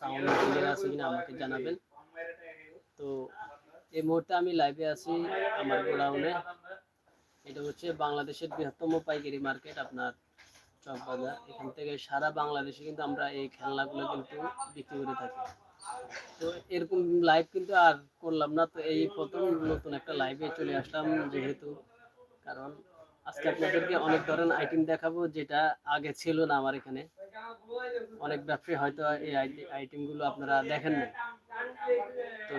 Sound আছে কিনা আমাকে জানাবেন। তো এই মুহূর্তে আমি লাইভে আছি আমার গোডাউনে। এটা হচ্ছে বাংলাদেশের বৃহত্তম পাইকারি মার্কেট, আপনার চকবাজার এখান থেকে সারা বাংলাদেশে কিন্তু আমরা এই খেলনাগুলো কিন্তু বিক্রি করে থাকি। তো এরকম লাইভ কিন্তু আর করলাম না। তো এই প্রথম নতুন একটা লাইভে চলে আসলাম যেহেতু, কারণ আজকে আপনাদেরকে অনেক ধরনের আইটেম দেখাবো যেটা আগে ছিল না আমার এখানে। অনেক ব্যবসায়ী হয়তো এই আইটেমগুলো আপনারা দেখেন না তো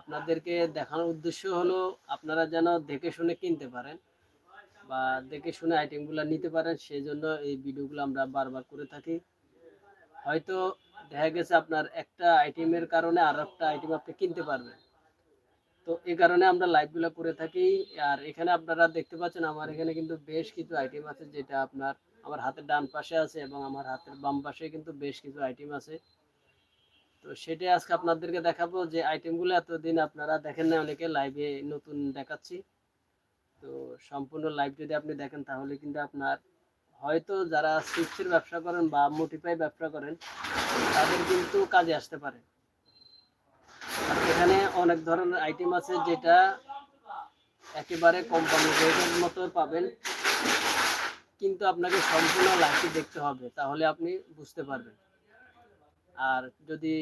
আপনাদেরকে দেখানোর উদ্দেশ্য হলো, আপনারা যেন দেখে শুনে কিনতে পারেন বা দেখে শুনে আইটেমগুলো নিতে পারেন সেই জন্য এই ভিডিওগুলো আমরা বারবার করে থাকি। হয়তো দেখা গেছে আপনার একটা আইটেমের কারণে আর একটা আইটেম আপনি কিনতে পারবেন। তো এই কারণে আমরা লাইভগুলো করে থাকি। আর এখানে আপনারা দেখতে পাচ্ছেন, আমার এখানে কিন্তু বেশ কিছু আইটেম আছে, যেটা আপনার আমার হাতের ডান পাশে আছে এবং আমার হাতের বাম পাশে কিন্তু বেশ কিছু আইটেম আছে। তো সেটাই আজকে আপনাদেরকে দেখাবো যে আইটেমগুলো এতদিন আপনারা দেখেন না অনেকে লাইভে নতুন দেখাচ্ছি। তো সম্পূর্ণ লাইভ যদি আপনি দেখেন, তাহলে কিন্তু আপনার হয়তো যারা চিপসের ব্যবসা করেন বা মোটিফাই ব্যবসা করেন, তাদের কিন্তু কাজে আসতে পারে। এখানে অনেক ধরনের আইটেম আছে যেটা একেবারে কোম্পানি রেটের মতো পাবেন। কিন্তু আপনাকে সম্পূর্ণ লাইভটি দেখতে হবে, তাহলে আপনি বুঝতে পারবেন। আর যদি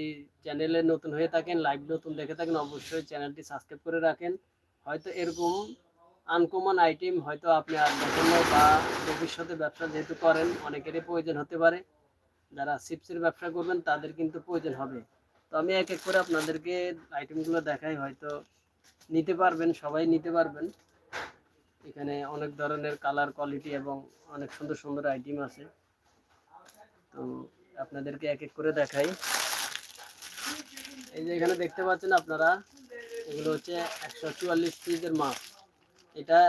চ্যানেলে নতুন হয়ে থাকেন লাইভ নতুন দেখে থাকেন, অবশ্যই চ্যানেলটি সাবস্ক্রাইব করে রাখেন। হয়তো এরকম আনকমন আইটেম হয়তো আপনি আর দেখেন বা ভবিষ্যতে ব্যবসা যেহেতু করেন, অনেকেরই প্রয়োজন হতে পারে। যারা চিপসের ব্যবসা করবেন, তাদের কিন্তু প্রয়োজন হবে। তো আমি এক এক করে আপনাদেরকে আইটেমগুলো দেখাই, হয়তো নিতে পারবেন, সবাই নিতে পারবেন। এখানে অনেক ধরনের কালার কোয়ালিটি এবং অনেক সুন্দর সুন্দর আইটেম আছে। তো আপনাদেরকে এক এক করে দেখাই। এই যে এখানে দেখতে পাচ্ছেন আপনারা, এগুলো হচ্ছে একশো চুয়াল্লিশ পিসের মাছ এটা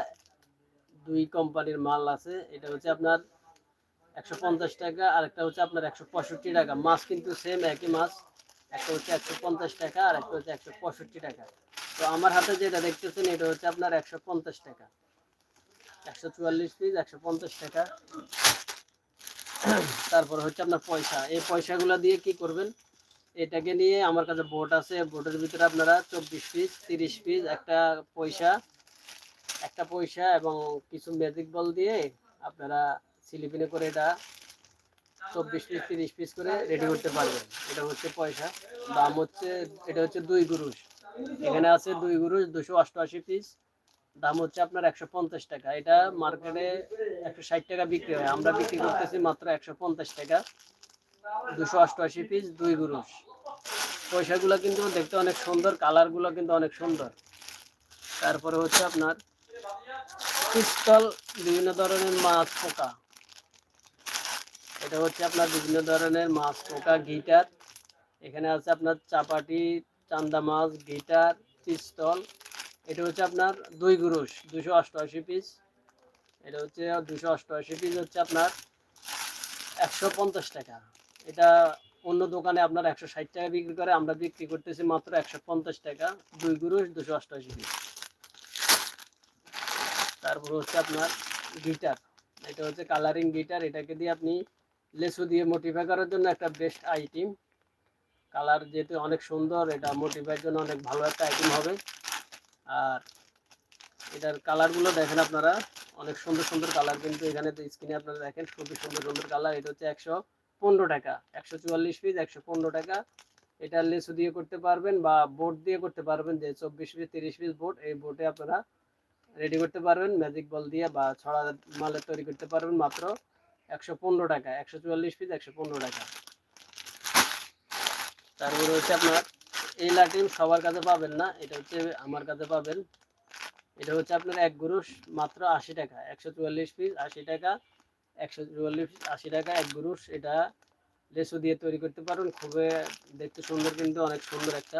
দুই কোম্পানির মাল আছে। এটা হচ্ছে আপনার একশো পঞ্চাশ টাকা আর একটা হচ্ছে আপনার একশো পঁয়ষট্টি টাকা। মাছ কিন্তু সেম একই মাছ। একটা হচ্ছে একশো পঞ্চাশ টাকা আর একটা হচ্ছে একশো পঁয়ষট্টি টাকা। তো আমার হাতে যেটা দেখতেছেন, এটা হচ্ছে আপনার একশো পঞ্চাশ টাকা। একশো চুয়াল্লিশ পিস একশো পঞ্চাশ টাকা। তারপর হচ্ছে আপনার পয়সা। এই পয়সাগুলো দিয়ে কি করবেন? এটাকে নিয়ে আমার কাছে বোট আছে। বোটের ভিতরে আপনারা চব্বিশ পিস তিরিশ পিস একটা পয়সা একটা পয়সা এবং কিছু ম্যাজিক বল দিয়ে আপনারা সিলিপিনে করে এটা চব্বিশ পিস, তিরিশ পিস করে রেডি করতে পারবেন। এটা হচ্ছে পয়সা। দাম হচ্ছে, এটা হচ্ছে দুই গুরুষ এখানে আছে দুই গুরুষ দুশো অষ্টআশি পিস। দাম হচ্ছে আপনার একশো পঞ্চাশ টাকা। এটা মার্কেটে একশো ষাট টাকা বিক্রি হয়। আমরা বিক্রি করতেছি মাত্র একশো পঞ্চাশ টাকা। দুশো অষ্টআশি পিস, দুই গুরুষ পয়সাগুলো কিন্তু দেখতে অনেক সুন্দর, কালারগুলো কিন্তু অনেক সুন্দর। তারপরে হচ্ছে আপনার পিস্তল, বিভিন্ন ধরনের মাছ পোকা। এটা হচ্ছে আপনার বিভিন্ন ধরনের মাছ, পোকা, গিটার। এখানে আছে আপনার চাপাটি, চান্দা মাছ, গিটার, পিস্তল। এটা হচ্ছে আপনার দুই গুরুষ, দুশো অষ্টআশি পিস এটা হচ্ছে দুশো অষ্টআশি পিস হচ্ছে আপনার একশো পঞ্চাশ টাকা। এটা অন্য দোকানে আপনার একশো ষাট টাকা বিক্রি করে, আমরা বিক্রি করতেছি মাত্র একশো পঞ্চাশ টাকা। দুই গুরুষ, দুশো অষ্টআশি পিস তারপর হচ্ছে আপনার গিটার। এটা হচ্ছে কালারিং গিটার। এটাকে দিয়ে আপনি লেসু দিয়ে মোটিফাই করার জন্য একটা বেস্ট আইটেম কালার যেহেতু অনেক সুন্দর, এটা মোটিফাইয়ের জন্য অনেক ভালো একটা আইটেম হবে। আর এটার কালারগুলো দেখেন আপনারা, অনেক সুন্দর সুন্দর কালার কিন্তু এখানে তো স্ক্রিনে আপনারা দেখেন খুবই সুন্দর সুন্দর কালার এটা হচ্ছে একশো পনেরো টাকা, একশো চুয়াল্লিশ পিস একশো পনেরো টাকা। এটা লেসু দিয়ে করতে পারবেন বা বোর্ড দিয়ে করতে পারবেন, যে চব্বিশ পিস তিরিশ পিস বোর্ড এই বোর্ডে আপনারা রেডি করতে পারবেন। ম্যাজিক বল দিয়ে বা ছড়া মালের তৈরি করতে পারবেন মাত্র একশো পনেরো টাকা, একশো চুয়াল্লিশ পিস একশো পনেরো টাকা। তারপরে হচ্ছে আপনার এই লাটিম সবার কাছে পাবেন না, এটা হচ্ছে আমার কাছে পাবেন। এটা হচ্ছে আপনার এক গুরুষ মাত্র আশি টাকা, একশো চুয়াল্লিশ পিস আশি টাকা, একশো চুয়াল্লিশ আশি টাকা, এক গুরুষ এটা লেসু দিয়ে তৈরি করতে পারবেন খুবই দেখতে সুন্দর কিন্তু, অনেক সুন্দর একটা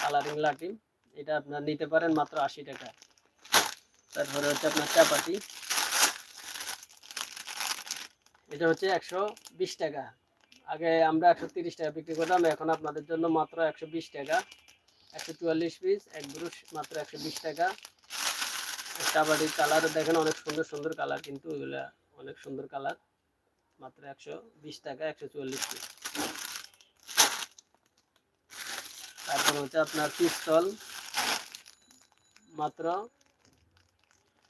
কালারিং লাটিম এটা আপনার নিতে পারেন মাত্র আশি টাকা। তারপরে হচ্ছে আপনার চাপাতি। এটা হচ্ছে একশো বিশ টাকা। আগে আমরা একশো তিরিশ টাকা বিক্রি করতাম, এখন আপনাদের জন্য মাত্র একশো বিশ টাকা। একশো চুয়াল্লিশ পিস এক ব্রুশ মাত্র একশো বিশ টাকা। কাবাডির কালার দেখেন, অনেক সুন্দর সুন্দর কালার কিন্তু এগুলা, অনেক সুন্দর কালার মাত্র একশো বিশ টাকা, একশো চুয়াল্লিশ পিস তারপর হচ্ছে আপনার পিস্তল, মাত্র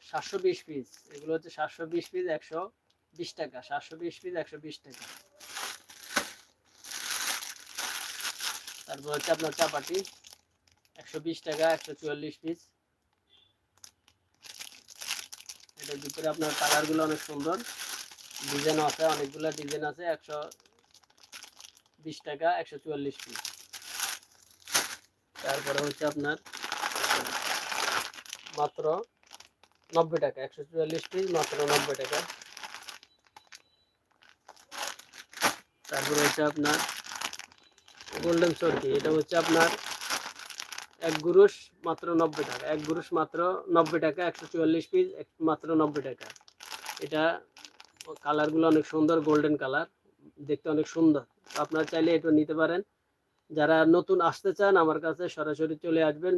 সাতশো বিশ পিস এগুলো হচ্ছে সাতশো বিশ পিস একশো বিশ টাকা, সাতশো বিশ পিস, একশো বিশ টাকা। তারপর হচ্ছে আপনার চাপাটি, একশো বিশ টাকা, একশো চুয়াল্লিশ পিস। এটার ভিতরে আপনার কালারগুলো অনেক সুন্দর। ডিজাইন আছে, অনেকগুলো ডিজাইন আছে, একশো বিশ টাকা, একশো চুয়াল্লিশ পিস। তারপরে হচ্ছে আপনার মাত্র নব্বই টাকা, একশো চুয়াল্লিশ পিস, মাত্র নব্বই টাকা। তারপরে হচ্ছে আপনার গোল্ডেন সরকি এটা হচ্ছে আপনার এক গুরুষ মাত্র নব্বই টাকা। এক গুরুষ মাত্র নব্বই টাকা, একশো চুয়াল্লিশ পিস মাত্র নব্বই টাকা। এটা কালারগুলো অনেক সুন্দর গোল্ডেন কালার দেখতে অনেক সুন্দর। আপনারা চাইলে এটা নিতে পারেন। যারা নতুন আসতে চান, আমার কাছে সরাসরি চলে আসবেন।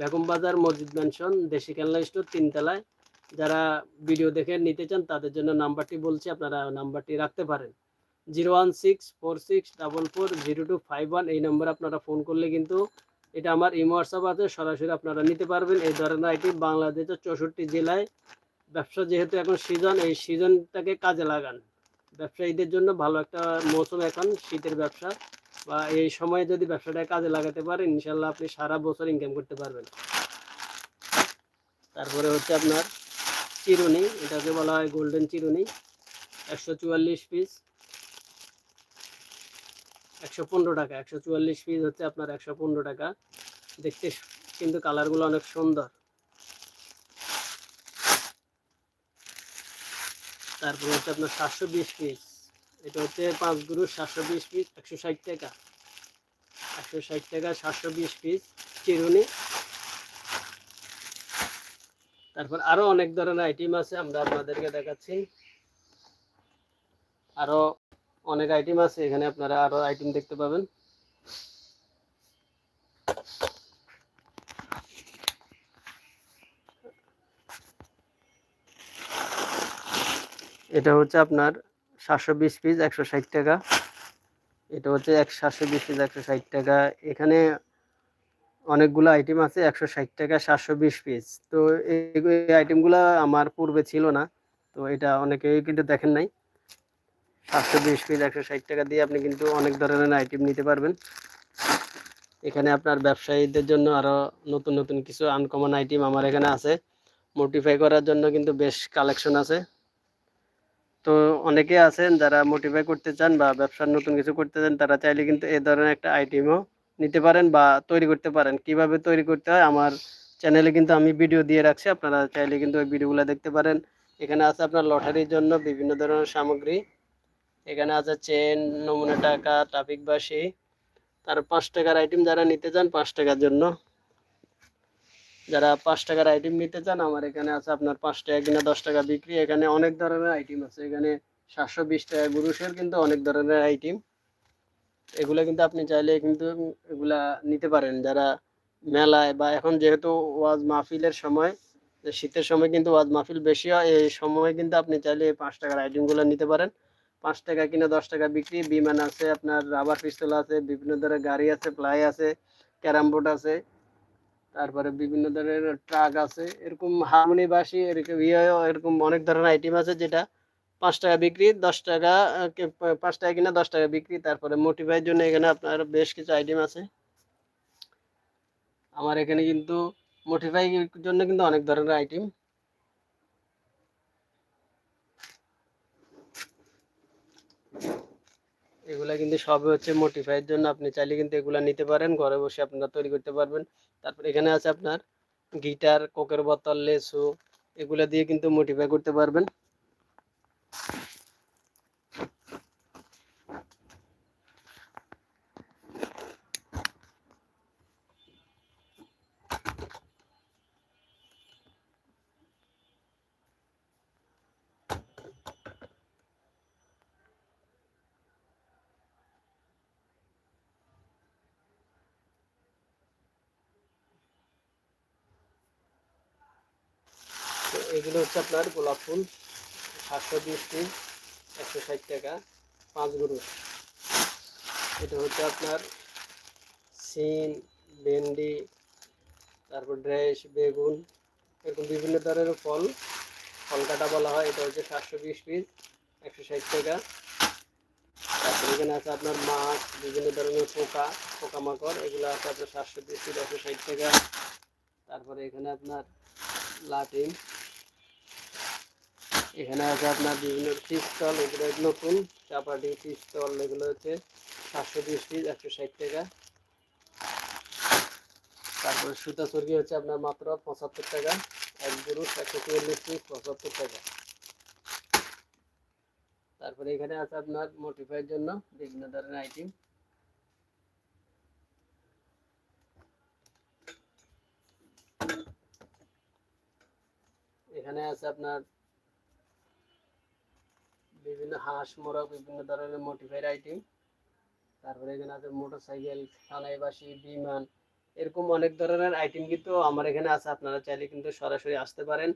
বেগম বাজার মসজিদ ম্যানশন দেশি খেলনা স্টোর তিনতলায়। যারা ভিডিও দেখে নিতে চান, তাদের জন্য নাম্বারটি বলছি, আপনারা নাম্বারটি রাখতে পারেন। Zero one six four six double four zero two five one, এই নম্বরে আপনারা ফোন করলে কিন্তু এটা আমার ইমো হোয়াটসঅ্যাপ আছে, সরাসরি আপনারা নিতে পারবেন। এই ধরনের আইটি বাংলাদেশের চৌষট্টি জেলায় ব্যবসা যেহেতু এখন সিজন এই সিজনটাকে কাজে লাগান। ব্যবসায়ীদের জন্য ভালো একটা মৌসুম এখন, শীতের ব্যবসা। বা এই সময়ে যদি ব্যবসাটা কাজে লাগাতে পারেন ইনশাল্লাহ আপনি সারা বছর ইনকাম করতে পারবেন। তারপরে হচ্ছে আপনার চিরুনি, এটাকে বলা হয় গোল্ডেন চিরুনি, একশো চুয়াল্লিশ পিস একশো পনেরো টাকা, একশো চুয়াল্লিশ পিস হচ্ছে আপনার একশো পনেরো টাকা। দেখতে কিন্তু কালারগুলো অনেক সুন্দর। তারপর হচ্ছে আপনার সাতশো বিশ পিস এটা হচ্ছে পাঁচ গুরু সাতশো বিশ পিস একশো ষাট টাকা। একশো ষাট টাকা, সাতশো বিশ পিস চিরুনি। তারপর আরও অনেক ধরনের আইটেম আছে, আমরা আপনাদেরকে দেখাচ্ছি। আরও অনেক আইটেম আছে, এখানে আপনারা আরও আইটেম দেখতে পাবেন। এটা হচ্ছে আপনার সাতশো বিশ পিস একশো ষাট টাকা। এটা হচ্ছে এক সাতশো বিশ পিস একশো ষাট টাকা। এখানে অনেকগুলো আইটেম আছে, একশো ষাট টাকা, সাতশো বিশ পিস তো এই এই আইটেমগুলো আমার পূর্বে ছিল না, তো এটা অনেকেই কিন্তু দেখেন নাই। সাতশো বিশ পিস, একশো ষাট টাকা দিয়ে আপনি কিন্তু অনেক ধরনের আইটেম নিতে পারবেন। এখানে আপনার ব্যবসায়ীদের জন্য আরও নতুন নতুন কিছু আনকমন আইটেম আমার এখানে আছে। মোটিফাই করার জন্য কিন্তু বেশ কালেকশন আছে। তো অনেকে আছেন যারা মোটিফাই করতে চান বা ব্যবসার নতুন কিছু করতে চান, তারা চাইলে কিন্তু এই ধরনের একটা আইটেমও নিতে পারেন বা তৈরি করতে পারেন। কীভাবে তৈরি করতে হয় আমার চ্যানেলে কিন্তু আমি ভিডিও দিয়ে রাখছি, আপনারা চাইলে কিন্তু ওই ভিডিওগুলো দেখতে পারেন। এখানে আছে আপনার লটারির জন্য বিভিন্ন ধরনের সামগ্রী। এখানে আছে চেন, নমুনা টাকা ট্রাফিক বাসি তার পাঁচ টাকার আইটেম যারা নিতে চান, পাঁচ টাকার জন্য। যারা পাঁচ টাকার আইটেম নিতে চান, আমার এখানে আছে আপনার পাঁচ টাকা কিনা দশ টাকা বিক্রি। এখানে অনেক ধরনের আইটেম আছে। এখানে সাতশো বিশ টাকা গুরুষের কিন্তু অনেক ধরনের আইটেম এগুলা কিন্তু আপনি চাইলে কিন্তু এগুলা নিতে পারেন। যারা মেলায় বা এখন যেহেতু ওয়াজ মাহফিলের সময় শীতের সময় কিন্তু ওয়াজ মাহফিল বেশি হয়, এই সময় কিন্তু আপনি চাইলে পাঁচ টাকার আইটেমগুলো নিতে পারেন। পাঁচ টাকা কিনা দশ টাকা বিক্রি, বিমান আছে, আপনার রাবার পিস্তল আছে, বিভিন্ন ধরনের গাড়ি আছে প্লাই আছে ক্যারাম বোর্ড আছে, তারপরে বিভিন্ন ধরনের ট্রাক আছে, এরকম হারমোনি বাসি, এরকম ইয়ে এরকম অনেক ধরনের আইটেম আছে যেটা পাঁচ টাকা বিক্রি, দশ টাকা পাঁচ টাকা কিনা দশ টাকা বিক্রি, তারপরে মোটিফাইয়ের জন্য এখানে আপনার বেশ কিছু আইটেম আছে। আমার এখানে কিন্তু মোটিফাই জন্য কিন্তু অনেক ধরনের আইটেম এগুলা কিন্তু সবই হচ্ছে মোটিফাইয়ের জন্য। আপনি চাইলে কিন্তু এগুলা নিতে পারেন। ঘরে বসে আপনারা তৈরি করতে পারবেন। তারপর এখানে আছে আপনার গিটার, কোকের বোতল, লেসু, এগুলা দিয়ে কিন্তু মোটিফাই করতে পারবেন। এগুলো হচ্ছে আপনার গোলাপ ফুল, সাতশো বিশ পিস, একশো ষাট টাকা, পাঁচ গরু। এটা হচ্ছে আপনার সিন ভেন্ডি, তারপর ড্রেস, বেগুন, এরকম বিভিন্ন ধরনের ফল ফল কাটা বলা হয়, এটা হচ্ছে সাতশো বিশ পিস, একশো ষাট টাকা। তারপর এখানে আছে আপনার মাছ, বিভিন্ন ধরনের পোকা, পোকামাকড়, এগুলো আছে আপনার সাতশো বিশ পিস, একশো ষাট টাকা। তারপরে এখানে আপনার লাটিন এখানে আছে আপনার বিভিন্ন পিস্তল, এগুলো নতুন। চাপাটি, পিস্তল, এগুলো হচ্ছে সাতশো বিশ পিস, একশো ষাট টাকা। তারপরে সুতা চর্কি হচ্ছে আপনার মাত্র পঁচাত্তর টাকা। এক গরু একশো চুয়াল্লিশ পিস, পঁচাত্তর টাকা। তারপরে এখানে আছে আপনার মোটিফাইয়ের জন্য বিভিন্ন ধরনের আইটেম এখানে আছে আপনার বিভিন্ন হাঁস, মোরগ, বিভিন্ন ধরনের মোটিফাইড আইটেম তারপরে এখানে আছে মোটরসাইকেল সানাইবাসী বিমান, এরকম অনেক ধরনের আইটেম কিন্তু আমার এখানে আছে। আপনারা চাইলে কিন্তু সরাসরি আসতে পারেন।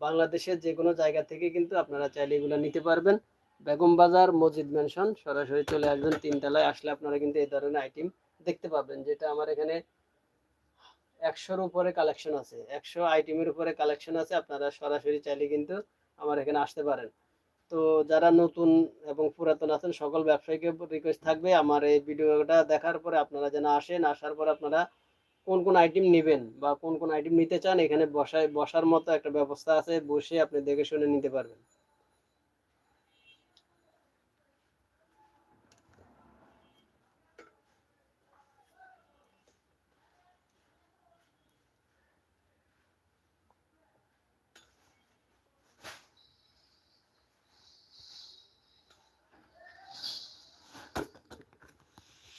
বাংলাদেশের যে কোনো জায়গা থেকে কিন্তু আপনারা চাইলে এগুলো নিতে পারবেন। বেগম বাজার, মসজিদ মেনশন সরাসরি চলে আসবেন। তিনতলায় আসলে আপনারা কিন্তু এই ধরনের আইটেম দেখতে পাবেন, যেটা আমার এখানে একশোর উপরে কালেকশন আছে। একশো আইটেমের উপরে কালেকশন আছে। আপনারা সরাসরি চাইলে কিন্তু আমার এখানে আসতে পারেন। তো যারা নতুন এবং পুরাতন আছেন, সকল ব্যবসায়ীকে রিকোয়েস্ট থাকবে আমার এই ভিডিওটা দেখার পরে আপনারা যেন আসেন, আসার পর আপনারা কোন কোন আইটেম নেবেন বা কোন কোন আইটেম নিতে চান, এখানে বসায়, বসার মতো একটা ব্যবস্থা আছে, বসে আপনি দেখে শুনে নিতে পারবেন।